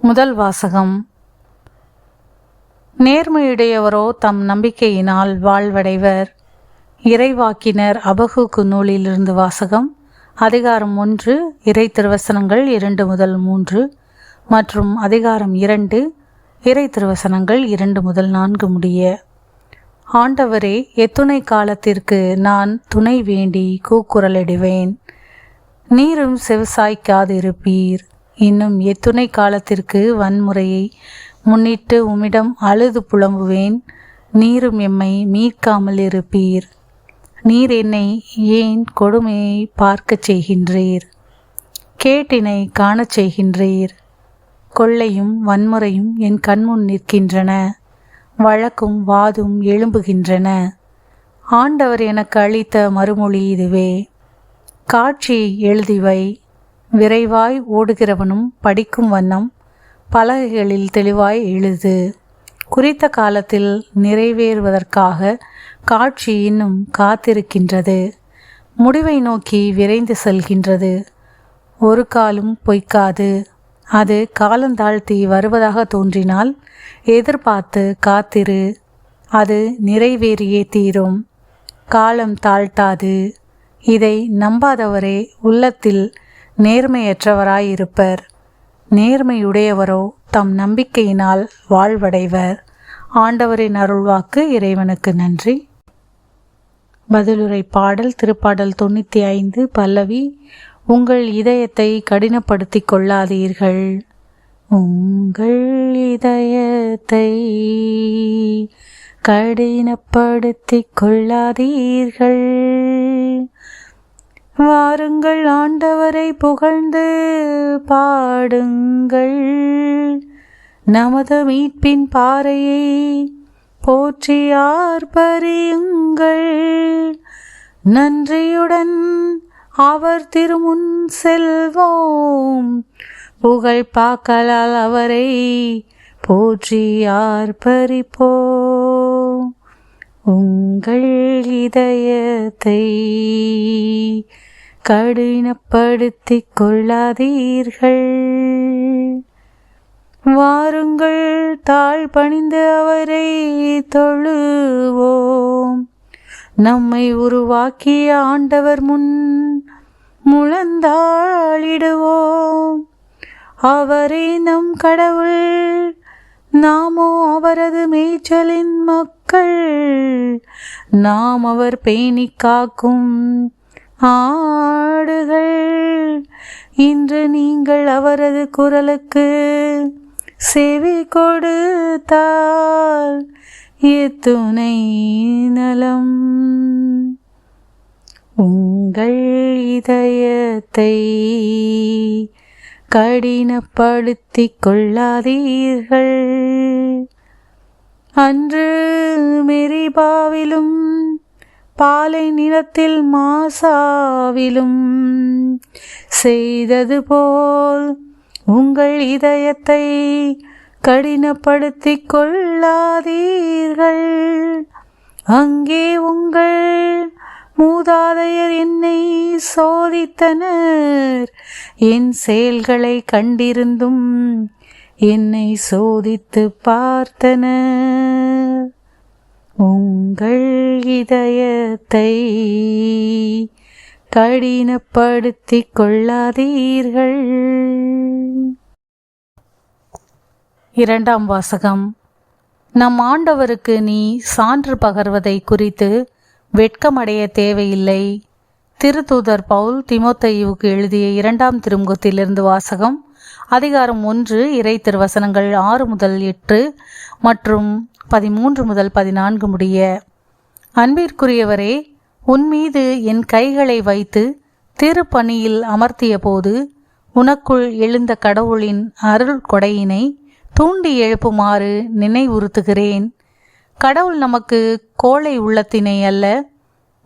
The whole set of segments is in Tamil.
முதல் வாசகம். நேர்மையுடையவரோ தம் நம்பிக்கையினால் வாழ்வடைவர். இறைவாக்கினர் அபகுக்கு நூலிலிருந்து வாசகம். அதிகாரம் ஒன்று இறை திருவசனங்கள் இரண்டு முதல் மூன்று மற்றும் அதிகாரம் இரண்டு இறை திருவசனங்கள் இரண்டு முதல் நான்கு முடிய. ஆண்டவரே எத்துணை காலத்திற்கு நான் துணை வேண்டி கூக்குரலிடுவேன். நீரும் செவிசாய்க்காதிருப்பீர். இன்னும் எத்துணை காலத்திற்கு வன்முறையை முன்னிட்டு உம்மிடம் அழுது புலம்புவேன். நீரும் எம்மை மீட்காமல் இருப்பீர். நீர் என்னை ஏன் கொடுமையை பார்க்கச் செய்கின்றீர்? கேட்டினை காணச் செய்கின்றீர். கொள்ளையும் வன்முறையும் என் கண்முன் நிற்கின்றன. வழக்கும் வாதும் எழும்புகின்றன. ஆண்டவர் எனக்கு அளித்த மறுமொழி இதுவே. காட்சி எழுதிவை. விரைவாய் ஓடுகிறவனும் படிக்கும் வண்ணம் பலகைகளில் தெளிவாய் எழுது. குறித்த காலத்தில் நிறைவேறுவதற்காக காட்சி இன்னும் காத்திருக்கின்றது. முடிவை நோக்கி விரைந்து செல்கின்றது. ஒரு காலும் பொய்க்காது. அது காலந்தாழ்த்தி வருவதாக தோன்றினால் எதிர்பார்த்து காத்திரு. அது நிறைவேறியே தீரும். காலம் தாழ்த்தாது. இதை நம்பாதவரே உள்ளத்தில் நேர்மையற்றவராயிருப்பர். நேர்மையுடையவரோ தம் நம்பிக்கையினால் வாழ்வடைவர். ஆண்டவரின் அருள்வாக்கு இறைவனுக்கு நன்றி. பதிலுரை பாடல் திருப்பாடல் தொண்ணூற்றி ஐந்து பல்லவி உங்கள் இதயத்தை கடினப்படுத்திக் கொள்ளாதீர்கள். உங்கள் இதயத்தை கடினப்படுத்திக் கொள்ளாதீர்கள். வாருங்கள் ஆண்டவரை புகழ்ந்து பாடுங்கள். நமது மீட்பின் பாறையை போற்றி ஆர்ப்பரியுங்கள். நன்றியுடன் அவர் திருமுன் செல்வோம். புகழ் பாக்கலால் அவரை போற்றி ஆர்ப்பரிப்போம். உங்கள் இதயத்தை கடினப்படுத்தி கொள்ளாதீர்கள். வாருங்கள் தாழ் பணிந்து அவரை தொழுவோம். நம்மை உருவாக்கிய ஆண்டவர் முன் முழந்தாளிடுவோம். அவரே நம் கடவுள் நாமோ அவரது மேய்ச்சலின் மக்கள். நாம் அவர் பேணி காக்கும் ஆடுகள். இன்று நீங்கள் அவரது குரலுக்கு செவி கொடுத்தால் எத்துணை நலம். உங்கள் இதயத்தை கடினப்படுத்திக் கொள்ளாதீர்கள். அன்று மெரிபாவிலும் பாலை நிலத்தில் மாசாவிலும் செய்தது போல் உங்கள் இதயத்தை கடினப்படுத்திக் கொள்ளாதீர்கள். அங்கே உங்கள் மூதாதையர் என்னை சோதித்தனர். என் செயல்களை கண்டிருந்தும் என்னை சோதித்து பார்த்தனர். உங்கள் இதயத்தை கடினப்படுத்தி கொள்ளாதீர்கள். இரண்டாம் வாசகம். நம் ஆண்டவருக்கு நீ சான்று பகர்வதை குறித்து வெட்கமடைய தேவையில்லை. திருத்தூதர் பவுல் திமோத்தையுவுக்கு எழுதிய இரண்டாம் திருமுகத்திலிருந்து வாசகம் அதிகாரம் ஒன்று இறை திருவசனங்கள் ஆறு முதல் எட்டு மற்றும் பதிமூன்று முதல் பதினான்கு முடிய அன்பிற்குரியவரே உன்மீது என் கைகளை வைத்து திருப்பணியில் அமர்த்திய போது உனக்குள் எழுந்த கடவுளின் அருள் கொடையினை தூண்டி எழுப்புமாறு நினைவுறுத்துகிறேன். கடவுள் நமக்கு கோழை உள்ளத்தினை அல்ல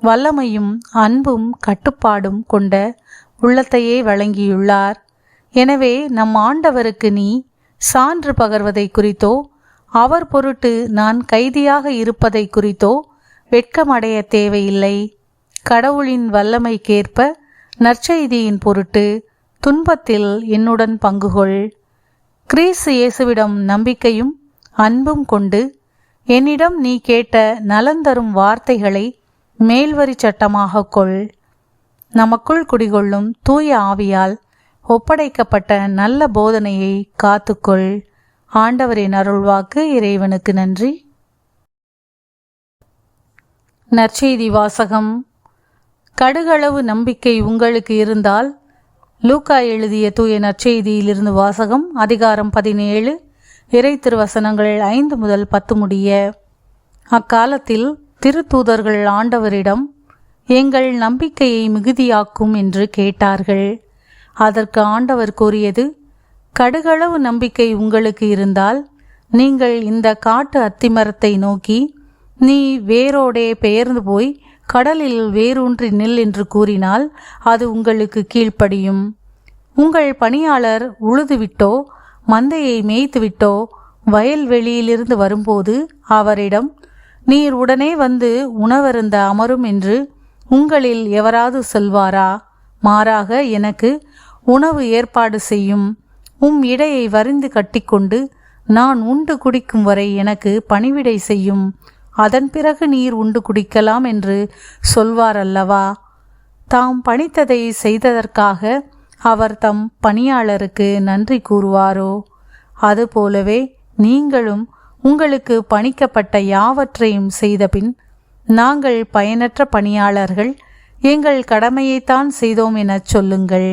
வல்லமையும் அன்பும் கட்டுப்பாடும் கொண்ட உள்ளத்தையே வழங்கியுள்ளார். எனவே நம் ஆண்டவருக்கு நீ சான்று பகர்வதை குறித்தோ அவர் பொருட்டு நான் கைதியாக இருப்பதை குறித்தோ வெட்கமடைய தேவையில்லை. கடவுளின் வல்லமைக்கேற்ப நற்செய்தியின் பொருட்டு துன்பத்தில் என்னுடன் பங்குகொள். கிறிஸ்து இயேசுவிடம் நம்பிக்கையும் அன்பும் கொண்டு என்னிடம் நீ கேட்ட நலந்தரும் வார்த்தைகளை மேல்வரி சட்டமாக கொள். நமக்குள் குடிகொள்ளும் தூய ஆவியால் ஒப்படைக்கப்பட்ட நல்ல போதனையை காத்துக்கொள். ஆண்டவரின் அருள்வாக்கு இறைவனுக்கு நன்றி. நற்செய்தி வாசகம். கடுகளவு நம்பிக்கை உங்களுக்கு இருந்தால் லூக்கா எழுதிய தூய நற்செய்தியிலிருந்து வாசகம் அதிகாரம் பதினேழு இறை திருவசனங்கள் ஐந்து முதல் பத்து முடிய. அக்காலத்தில் திருத்தூதர்கள் ஆண்டவரிடம் எங்கள் நம்பிக்கையை மிகுதியாக்கும் என்று கேட்டார்கள். அதற்கு ஆண்டவர் கூறியது கடுகளவு நம்பிக்கை உங்களுக்கு இருந்தால் நீங்கள் இந்த காட்டு அத்திமரத்தை நோக்கி நீ வேரோடே பெயர்ந்து போய் கடலில் வேரூன்றி நில் என்று கூறினால் அது உங்களுக்கு கீழ்ப்படியும். உங்கள் பணியாளர் உழுதுவிட்டோ மந்தையை மேய்த்துவிட்டோ வயல்வெளியிலிருந்து வரும்போது அவரிடம் நீர் உடனே வந்து உணவருந்த அமரும் என்று உங்களில் எவராது சொல்வாரா? மாறாக எனக்கு உணவு ஏற்பாடு செய்யும். உம் இடையை வரிந்து கட்டிக்கொண்டு நான் உண்டு குடிக்கும் வரை எனக்கு பணிவிடை செய்யும். அதன் பிறகு நீர் உண்டு குடிக்கலாம் என்று சொல்வார் அல்லவா தாம் பணித்ததை செய்ததற்காக அவர் தம் பணியாளருக்கு நன்றி கூறுவாரோ? அதுபோலவே நீங்களும் உங்களுக்கு பணிக்கப்பட்ட யாவற்றையும் செய்தபின் நாங்கள் பயனற்ற பணியாளர்கள் எங்கள் கடமையைத்தான் செய்தோம் எனச் சொல்லுங்கள்.